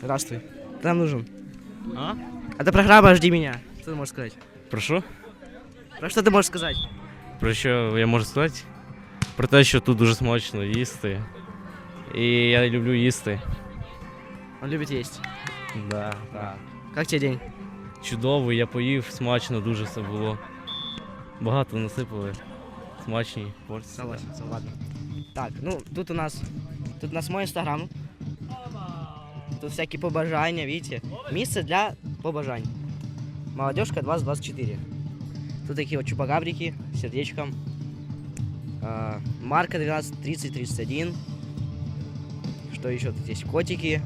Здравствуй. Ты нам нужен. А? Это программа «Жди меня». Что ты можешь сказать? Про що? Про что ты можешь сказать? Про що я можу сказати? Про те, що тут дуже смачно їсти. І я люблю їсти. Он любит есть. Да, да. Как тебе день? Чудово, я поїв, смачно дуже все було. Багато насипали. Смачні порції. Согласен, ладно. Так, ну тут у нас тут у нас мой інстаграм. Тут всякі побажання, видите? Місце для побажань. Молодежка 2024. Тут такі от чупагабрики з сердечком. Марка 12 30 31. Що еще тут есть? Котики.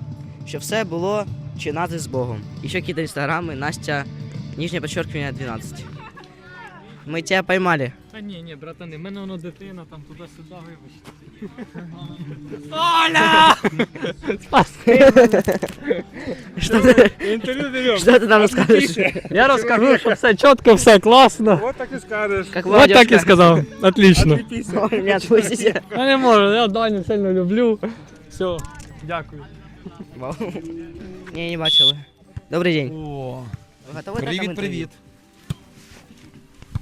Щоб все було чинати з Богом. Еще какие-то інстаграми. Настя, нижнее подчеркивание 12. Мы тебя поймали. Та ні, ні, братани, в мене воно дитина там туди-сюди, вибачте. Что ты, Інтерв'ю беремо. что ты нам расскажешь? Я розкажу, що все чітко, все класно. Вот так и скажешь. Как От так і молодежка. сказав. Отлично. Отвлекися. Ой, не отпустите. Я не можу, я Даню сильно люблю. Все, дякую. Вау. Не, не бачили. Добрый день. О, Вы готовы к этому привіт, интервью? привіт.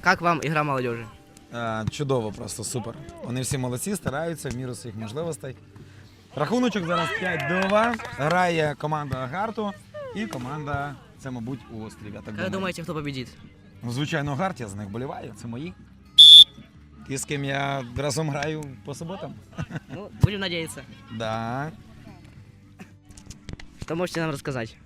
Как вам игра молодежи? Е, чудово, просто супер. Вони всі молодці, стараються в міру своїх можливостей. Рахуночок зараз 5-2. Грає команда Агарту і команда, це, мабуть, у острів. Я так Как думаю. думаете, кто победит? Ну, звичайно, Агарт, я за них боліваю, це мої. І з ким я разом граю по суботам. Ну, будем надеяться. Да. Что можете нам рассказать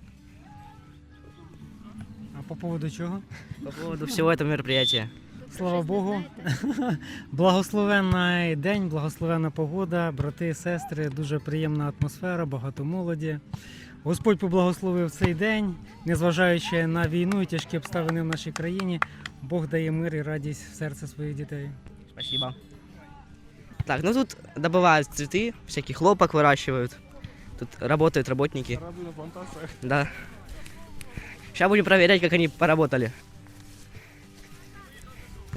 А по поводу чого? по поводу всего этого мероприятия? Слава Богу. Благословенний день, благословенна погода, брати, сестри, дуже приємна атмосфера, багато молоді. Господь поблагословив цей день, незважаючи на війну і тяжкі обставини в нашій країні, Бог дає мир і радість в серце своїх дітей. Спасибо. Так, ну тут добывают цветы, всякий хлопок выращивают. Тут работают работники. Да. Сейчас будем проверять, как они поработали.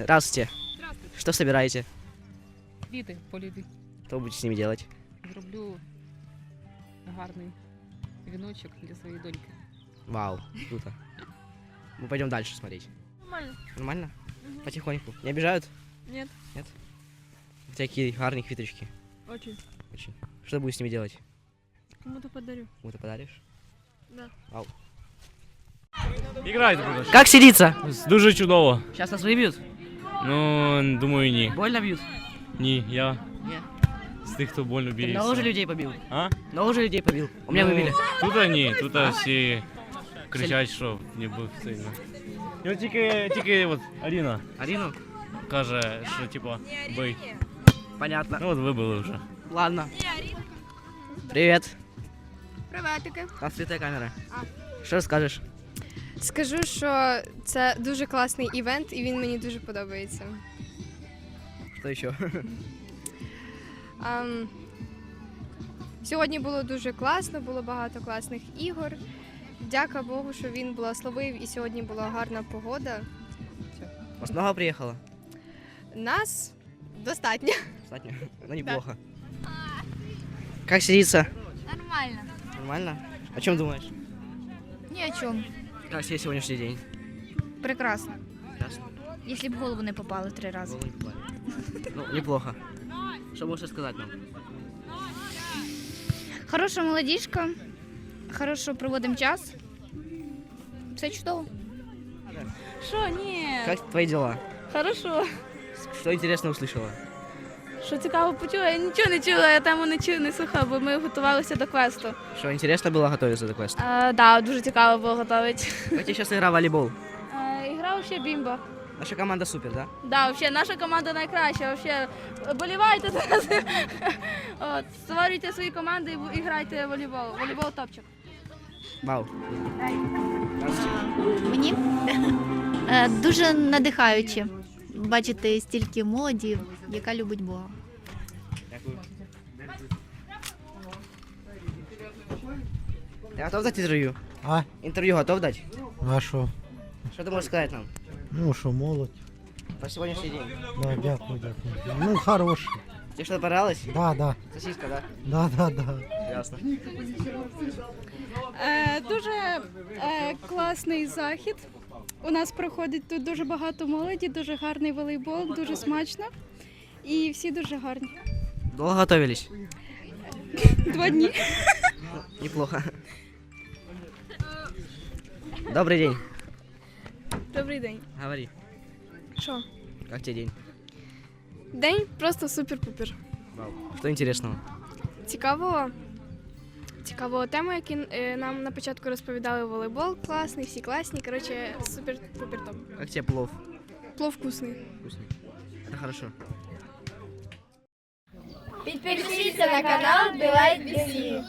Здравствуйте. Что собираете? Квіти полюбі. Что будете с ними делать? Зроблю гарний віночок для своєї доньки. Вау, круто. Мы пойдем дальше смотреть. Нормально. Нормально? Потихоньку. Не обижают? Нет. Нет? Такие гарные квиточки. Очень. Очень. Что ты будешь с ними делать? Кому-то подарю. Кому ты подаришь? Да. Вау. Іграйте, будь Как сидится? Дуже чудово. Сейчас нас выбьют? Ну, думаю, ні. Больно бьют? Ні, я Не. з тих, хто больно Ты б'ється. много же людей побил? А? Много же людей побил? У меня Ну, выбили. Тут ні, тут всі кричать, що не був сильно. І от тільки, тільки от Аліна Арину? каже, що типа бий. Понятно. Ну от вибили вже. Ладно. Привет. Приветики. У нас святая камера. Что скажешь? Скажу, що це дуже класний івент, і він мені дуже подобається. Что еще? Ам, сьогодні було дуже класно, було багато класних ігор. Дяка Богу, що він благословив і сьогодні була гарна погода. Вас много приехало? Нас достатньо. Кстати, ну неплохо. Как сидится? Нормально. Нормально? О чем думаешь? Ни о чем. Как себе сегодняшний день? Прекрасно. Ясно. Если б в голову не попало три. Голову не попали. Ну, неплохо. Что можешь сказать нам? Хороша молодіжка, хорошо проводимо час. Все чудово. Що, ні? Как твои дела? Хорошо. Что интересно услышала? Що цікаво почула? Я нічого не чула, я тему не чула, не слухала, бо ми готувалися до квесту. Что интересно было готовиться до квеста? А, да, дуже цікаво було готувати. Тебе сейчас игра в волейбол? Ігра ще бімба. Наша команда супер, да? Да, взагалі, наша команда найкраща. Вообще, болівайте зараз. От, створюйте свої команди і бу- і грайте в волейбол. Волейбол топчик. Вау. Мені Е, дуже надихаюче бачити стільки молоді, яка любить Бога. Дякую. Ты готов дать интервью? А? Интервью готов дать? А що? Что ты можешь сказать нам Ну що, молодь? про сегодняшний день? Да, дякую, дякую. Ну, хороший. Тебе что-то понравилось? Да, да. Сосиска, да? Да, да, да. Ясно. Е, дуже е, класний захід. У нас проходить тут дуже багато молоді, дуже гарний волейбол, дуже смачно. І всі дуже гарні. Долго готовились? Два дні. Неплохо. Добрый день. Добрий день. Говори, Що? как тебе день? День просто супер-пупер. Вау. Что интересного? Цікаво. Цікаво тему, які е, нам на початку розповідали волейбол. Класний, всі класні. Коротше, супер супер топ. Як тебе плов? Плов вкусний. Вкусний. Це хорошо. Підпишіться на канал Білайт BC.